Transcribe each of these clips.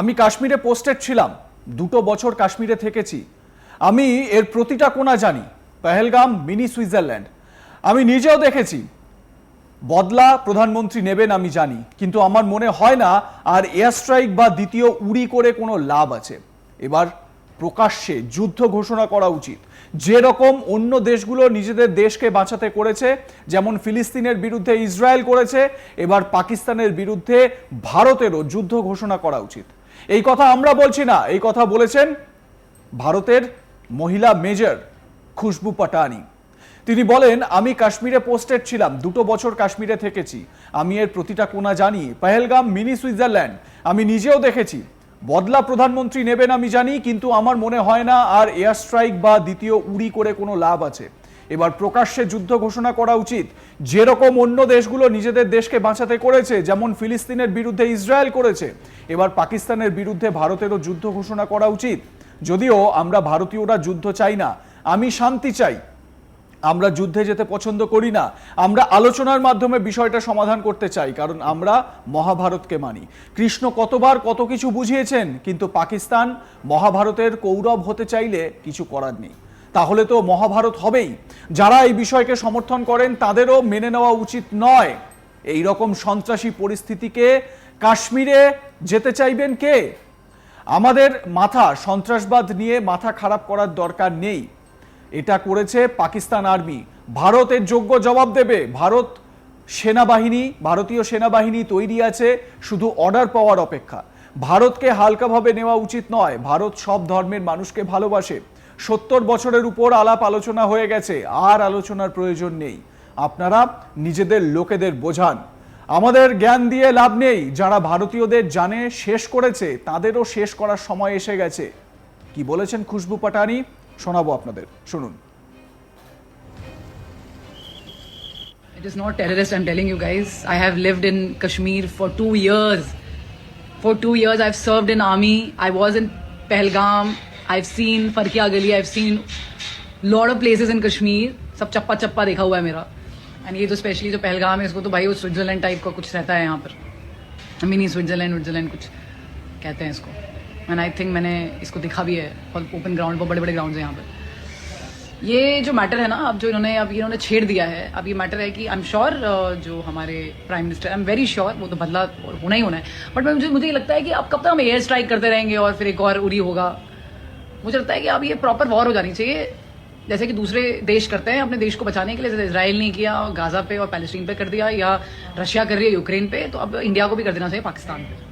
আমি কাশ্মীরে পোস্টেড ছিলাম, দুটো বছর কাশ্মীরে থেকেছি। আমি এর প্রতিটা কোণা জানি, পেহেলগাম, মিনি সুইজারল্যান্ড। আমি নিজেও দেখেছি। বদলা প্রধানমন্ত্রী নেবেন আমি জানি, কিন্তু আমার মনে হয় না আর এয়ার স্ট্রাইক বা দ্বিতীয় উড়ি করে কোনো লাভ আছে। এবার প্রকাশ্যে যুদ্ধ ঘোষণা করা উচিত। যে রকম অন্য দেশগুলো নিজেদের দেশকে বাঁচাতে করেছে, যেমন ফিলিস্তিনের বিরুদ্ধে ইসরায়েল করেছে, এবার পাকিস্তানের বিরুদ্ধে ভারতেরও যুদ্ধ ঘোষণা করা উচিত। এই কথা আমরা বলছি না। এই কথা বলেছেন ভারতের মহিলা মেজর খুশবু পাটানি। তিনি বলেন, আমি কাশ্মীরে পোস্টেড ছিলাম, দুটো বছর কাশ্মীরে থেকেছি। আমি এর প্রতিটা কোনা জানি। পেহেলগাম মিনি সুইজারল্যান্ড, আমি নিজেও দেখেছি। বদলা প্রধানমন্ত্রী নেবেন আমি জানি, কিন্তু আমার মনে হয় না আর এয়ার স্ট্রাইক বা দ্বিতীয় উড়ি করে কোনো লাভ আছে। এবার প্রকাশ্যে যুদ্ধ ঘোষণা করা উচিত। যেরকম অন্য দেশগুলো নিজেদের দেশকে বাঁচাতে করেছে, যেমন ফিলিস্তিনের বিরুদ্ধে ইসরায়েল করেছে, এবার পাকিস্তানের বিরুদ্ধে ভারতেরও যুদ্ধ ঘোষণা করা উচিত। যদিও আমরা ভারতীয়রা যুদ্ধ চাই না, আমি শান্তি চাই। আমরা যুদ্ধে যেতে পছন্দ করি না, আমরা আলোচনার মাধ্যমে বিষয়টা সমাধান করতে চাই, কারণ আমরা মহাভারতকে মানি। কৃষ্ণ কতবার কত কিছু বুঝিয়েছেন, কিন্তু পাকিস্তান মহাভারতের কৌরব হতে চাইলে কিছু করার নেই। তাহলে তো মহাভারত হবেই। যারা এই বিষয়কে সমর্থন করেন, তাদেরও মেনে নেওয়া উচিত নয়। এই রকম সন্ত্রাসী পরিস্থিতিকে কাশ্মীরে যেতে চাইবেন কে? আমাদের মাথা সন্ত্রাসবাদ নিয়ে মাথা খারাপ করার দরকার নেই। এটা করেছে পাকিস্তান আর্মি। ভারতের যোগ্য জবাব দেবে। ভারত সেনাবাহিনী, ভারতীয় সেনাবাহিনী তৈরি আছে শুধু অর্ডার পাওয়ার অপেক্ষা। ভারতকে হালকাভাবে নেওয়া উচিত নয়। ভারত সব ধর্মের মানুষকে ভালোবাসে। সত্তর বছরের উপর আলাপ আলোচনা হয়ে গেছে আর আলোচনার প্রয়োজন নেই আপনারা নিজেদের লোকেদের বোঝান আমাদের জ্ঞান দিয়ে লাভ নেই যারা ভারতীয়দের জানে শেষ করেছে তাদেরও শেষ করার সময় এসে গেছে কি বলেছেন খুশবু পাটানি শোনাবো আপনাদের শুনুন It is not terrorist, I'm telling you guys. I have lived in Kashmir for two years. For two years, I've served in army. I was in Pahalgam. I've seen Farkia Gali. I've seen lot of places in Kashmir सब चप्पा चप्पा देखा हुआ है मेरा। And ये तो specially जो पहलगाम है, इसको तो भाई वो स्विट्जरलैंड टाइप का कुछ रहता है यहाँ पर। मिनी स्विट्जरलैंड स्विट्जरलैंड कुछ कहते हैं इसको। एंड आई थिंक मैंने इसको दिखा भी है ओपन ग्राउंड पर बड़े बड़े ग्राउंड है यहाँ पर। ये जो मैटर है ना, अब जो इन्होंने, अब इन्होंने छेड़ दिया है, अब ये मैटर है कि आई एम श्योर जो हमारे prime minister I am very sure वो तो बदला होना ही होना है। बट मुझे मुझे लगता है कि अब कब तक हम एयर स्ट्राइक करते रहेंगे और फिर एक और उड़ी होगा। मुझे लगता है कि अब ये प्रॉपर वॉर हो जानी चाहिए। जैसे कि दूसरे देश करते हैं, अपने देश को बचाने के लिए, जैसे इसराइल ने किया गाजा पे और पैलेस्टीन पे कर दिया, या रशिया कर रही है यूक्रेन पे तो अब इंडिया को भी कर देना चाहिए पाकिस्तान पे।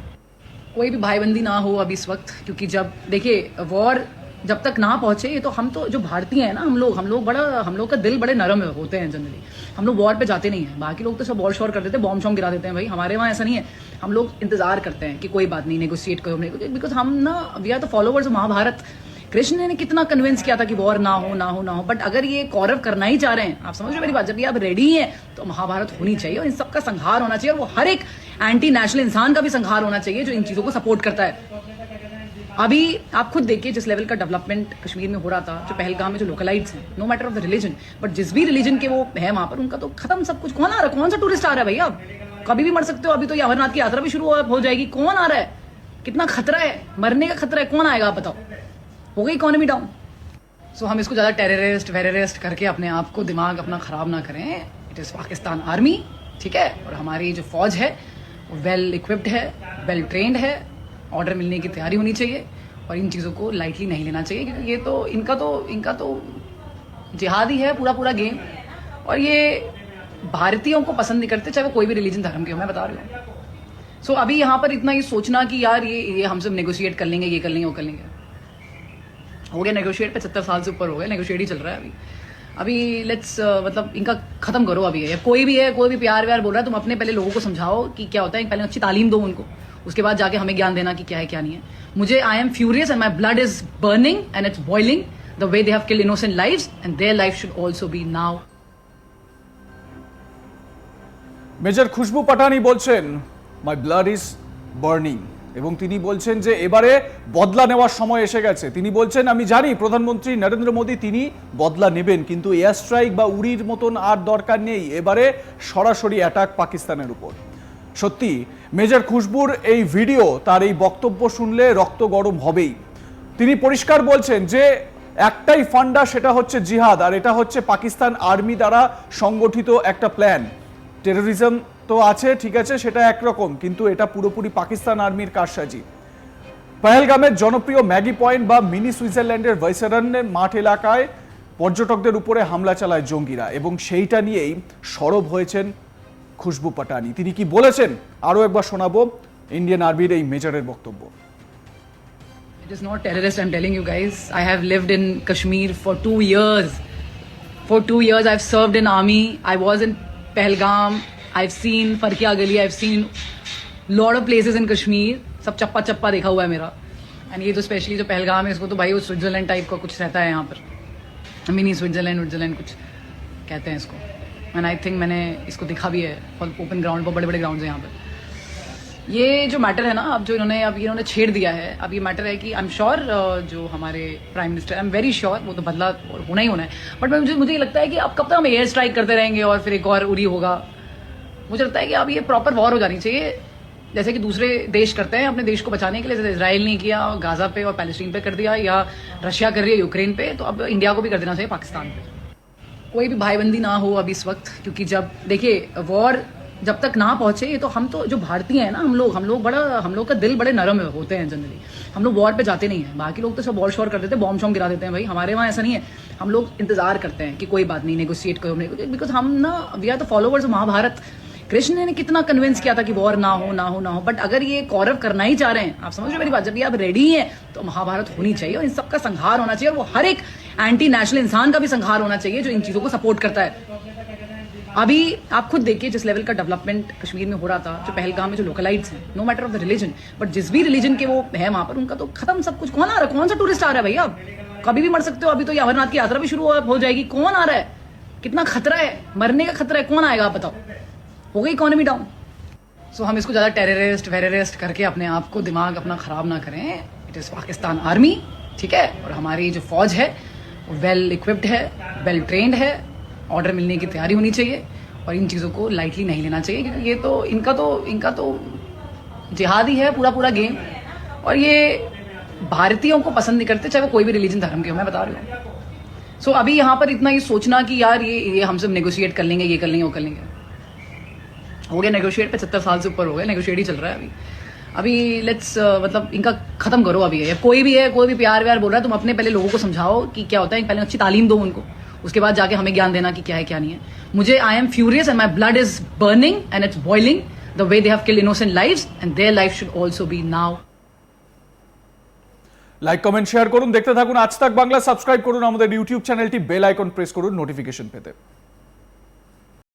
कोई भी भाईबंदी ना हो अभी इस वक्त, क्योंकि जब, देखिए वॉर जब तक ना पहुँचे, ये तो हम तो जो भारतीय हैं ना, हम लोग हम लोग बड़ा, हम लोग का दिल बड़े नरम होते हैं जनरली हम लोग वॉर पे जाते नहीं हैं। बाकी लोग तो सब वॉर शॉर कर देते हैं बॉम्ब शॉम्ब गिरा देते हैं भाई। हमारे वहाँ ऐसा नहीं है। हम लोग इंतज़ार करते हैं कि कोई बात नहीं नेगोशिएट करो बिकॉज़ हम ना we are the followers Mahabharat Krishna ने कितना कन्विंस किया था कि वॉर ना हो ना हो ना हो। बट अगर ये कौरव करना ही चाह रहे हैं, आप समझ रहे मेरी बात, जब ये आप रेडी हैं तो महाभारत होनी चाहिए और इन सबका संहार होना चाहिए और वो हर एक एंटी नेशनल इंसान का भी संहार होना चाहिए जो इन चीज़ों को सपोर्ट करता है। अभी आप खुद देखिए, जिस लेवल का डेवलपमेंट कश्मीर में हो रहा था, जो पहलगाम में जो लोकलाइट्स हैं no matter of the religion but जिस भी रिलीजन के वो है वहाँ पर, उनका तो खत्म सब कुछ। कौन आ रहा है? कौन सा टूरिस्ट आ रहा है भैया? कभी भी मर सकते हो, अभी तो ये अमरनाथ की यात्रा भी शुरू हो जाएगी। कौन आ रहा है? कितना खतरा है? मरने का खतरा है। कौन आएगा आप बताओ? हो गई इकोनॉमी डाउन सो हम इसको ज़्यादा टेररिस्ट वेररिस्ट करके अपने आप को दिमाग अपना ख़राब ना करें. इट इज़ पाकिस्तान आर्मी ठीक है? और हमारी जो फौज है वो वेल इक्विप्ड है वेल ट्रेंड है. ऑर्डर मिलने की तैयारी होनी चाहिए और इन चीज़ों को लाइटली नहीं लेना चाहिए क्योंकि ये तो इनका तो इनका तो जिहाद ही है पूरा पूरा गेम और ये भारतीयों को पसंद नहीं करते चाहे वो कोई भी रिलीजन धर्म के हो मैं बता रही हूँ. सो so, अभी यहाँ पर इतना ये सोचना कि यार ये ये हम सब नेगोशिएट कर लेंगे ये कर लेंगे वो कर लेंगे. हो गया नेगोशिएट पचहत्तर साल से ऊपर हो गया नेगोशिएट ही चल रहा है अभी अभी लेट्स मतलब इनका खत्म करो अभी या कोई भी है कोई भी प्यार व्यार बोल रहा है तुम अपने पहले लोगों को समझाओ कि क्या होता है पहले अच्छी तालीम दो उनको उसके बाद जाके हमें ज्ञान देना कि क्या है क्या नहीं है मुझे I am furious and my blood is burning and it's boiling the way they have killed innocent lives and their life should also be now major Khushboo Patani বলছেন মাই ব্লাড ইজ বার্নিং এবং তিনি বলছেন যে এবারে বদলা নেওয়ার সময় এসে গেছে। তিনি বলছেন, আমি জানি প্রধানমন্ত্রী নরেন্দ্র মোদী তিনি বদলা নেবেন, কিন্তু এয়ার স্ট্রাইক বা উড়ির মতন আর দরকার নেই। এবারে সরাসরি অ্যাটাক পাকিস্তানের উপর। সত্যি, মেজর খুশবুর এই ভিডিও, তার এই বক্তব্য শুনলে রক্ত গরম হবেই। তিনি পরিষ্কার বলছেন যে একটাই ফান্ডা, সেটা হচ্ছে জিহাদ, আর এটা হচ্ছে পাকিস্তান আর্মি দ্বারা সংগঠিত একটা প্ল্যান টেরোরিজম তো আছে ঠিক আছে সেটা একরকম কিন্তু এটা পুরোপুরি পাকিস্তান আর্মির কারসাজি পহেলগামের জনপ্রিয় ম্যাগি পয়েন্ট বা মিনি সুইজারল্যান্ডের ভাইসারানের মাঠ এলাকায় পর্যটকদের উপরে হামলা চালায় জঙ্গিরা এবং সেইটা নিয়েই সরব হয়েছেন খুশবু পাটানি তিনি কি বলেছেন আরও একবার শোনাবো ইন্ডিয়ান আর্মির এই মেজরের বক্তব্য It is not terrorist, I'm telling you guys. I have lived in Kashmir for two years. For two years, I've served in army. I was in Pahalgam. I've seen Farkia Gali. I've seen lot of places in Kashmir. सब चप्पा चप्पा देखा हुआ है मेरा। And ये तो specially जो पहलगाम है, इसको तो भाई वो स्विट्जरलैंड टाइप का कुछ रहता है यहाँ पर। मिनी स्विट्जरलैंड विट्जरलैंड कुछ कहते हैं इसको। एंड आई थिंक मैंने इसको दिखा भी है ओपन ग्राउंड पर बड़े बड़े ग्राउंड हैं यहाँ पर। ये जो मैटर है ना, अब जो इन्होंने, अब इन्होंने छेड़ दिया है, अब ये मैटर है कि आई एम श्योर जो हमारे prime minister I am very sure वो तो बदला होना ही होना है। बट मुझे मुझे ये लगता है कि अब कब तक हम एयर स्ट्राइक करते रहेंगे और फिर एक और उरी होगा। मुझे लगता है कि अब ये प्रॉपर वॉर हो जानी चाहिए। जैसे कि दूसरे देश करते हैं, अपने देश को बचाने के लिए, जैसे इसराइल ने किया गाजा पे और पैलेस्टीन पे कर दिया, या रशिया कर रही है यूक्रेन पे तो अब इंडिया को भी कर देना चाहिए पाकिस्तान पे। कोई भी भाईबंदी ना हो अभी इस वक्त, क्योंकि जब, देखिए वॉर जब तक ना पहुँचे, ये तो हम तो जो भारतीय हैं ना, हम लोग हम लोग बड़ा, हम लोग का दिल बड़े नरम होते हैं जनरली हम लोग वॉर पे जाते नहीं हैं। बाकी लोग तो सब वॉर शॉर कर देते हैं बॉम्ब शॉम गिरा देते हैं भाई। हमारे वहाँ ऐसा नहीं है। हम लोग इंतज़ार करते हैं कि कोई बात नहीं नेगोशिएट करो बिकॉज़ हम ना we are the followers of Mahabharat Krishna ने कितना कन्विंस किया था कि वॉर ना हो ना हो ना हो। बट अगर ये कौरव करना ही चाह रहे हैं, आप समझ रहे मेरी बात? जब ये आप रेडी हैं तो महाभारत होनी चाहिए और इन सबका संहार होना चाहिए और वो हर एक एंटी नेशनल इंसान का भी संहार होना चाहिए जो इन चीज़ों को सपोर्ट करता है। अभी आप खुद देखिए जिस लेवल का डेवलपमेंट कश्मीर में हो रहा था, जो पहलगाम में जो लोकलाइट्स हैं no matter of the religion but जिस भी रिलीजन के वो है वहाँ पर, उनका तो खत्म सब कुछ। कौन आ रहा है? कौन सा टूरिस्ट आ रहा है भैया? अब कभी भी मर सकते हो, अभी तो अमरनाथ की यात्रा भी शुरू हो जाएगी। कौन आ रहा है? कितना खतरा है? मरने का खतरा है। कौन आएगा आप बताओ? हो गई इकोनॉमी डाउन सो हम इसको ज़्यादा टेररिस्ट वेररिस्ट करके अपने आप को दिमाग अपना ख़राब ना करें. इट इज़ पाकिस्तान आर्मी ठीक है? और हमारी जो फौज है, वो वेल इक्विप्ड है वेल ट्रेंड है. ऑर्डर मिलने की तैयारी होनी चाहिए और इन चीज़ों को लाइटली नहीं लेना चाहिए क्योंकि ये तो इनका तो इनका तो जिहाद ही है पूरा पूरा गेम और ये भारतीयों को पसंद नहीं करते, चाहे वो कोई भी रिलीजन धर्म के हो, मैं बता रही हूँ. सो अभी यहाँ पर इतना ये सोचना कि यार ये ये हम सब नेगोशिएट कर लेंगे, ये कर लेंगे, वो कर लेंगे. हो गया नेगोशिएट पचहत्तर साल से ऊपर हो गया नेगोशिएट ही चल रहा है अभी अभी लेट्स मतलब इनका खत्म करो अभी ये कोई भी है कोई भी प्यार व्यार बोल रहा है तुम अपने पहले लोगों को समझाओ कि क्या होता है पहले अच्छी तालीम दो उनको उसके बाद जाके हमें ज्ञान देना कि क्या है क्या नहीं है मुझे I am furious and my blood is burning and it's boiling the way they have killed innocent life and their life should also be now like comment share করুন দেখতে থাকুন আজ তাক বাংলা সাবস্ক্রাইব করুন আমাদের ইউটিউব চ্যানেলটি বেল আইকন প্রেস করুন notification পেতে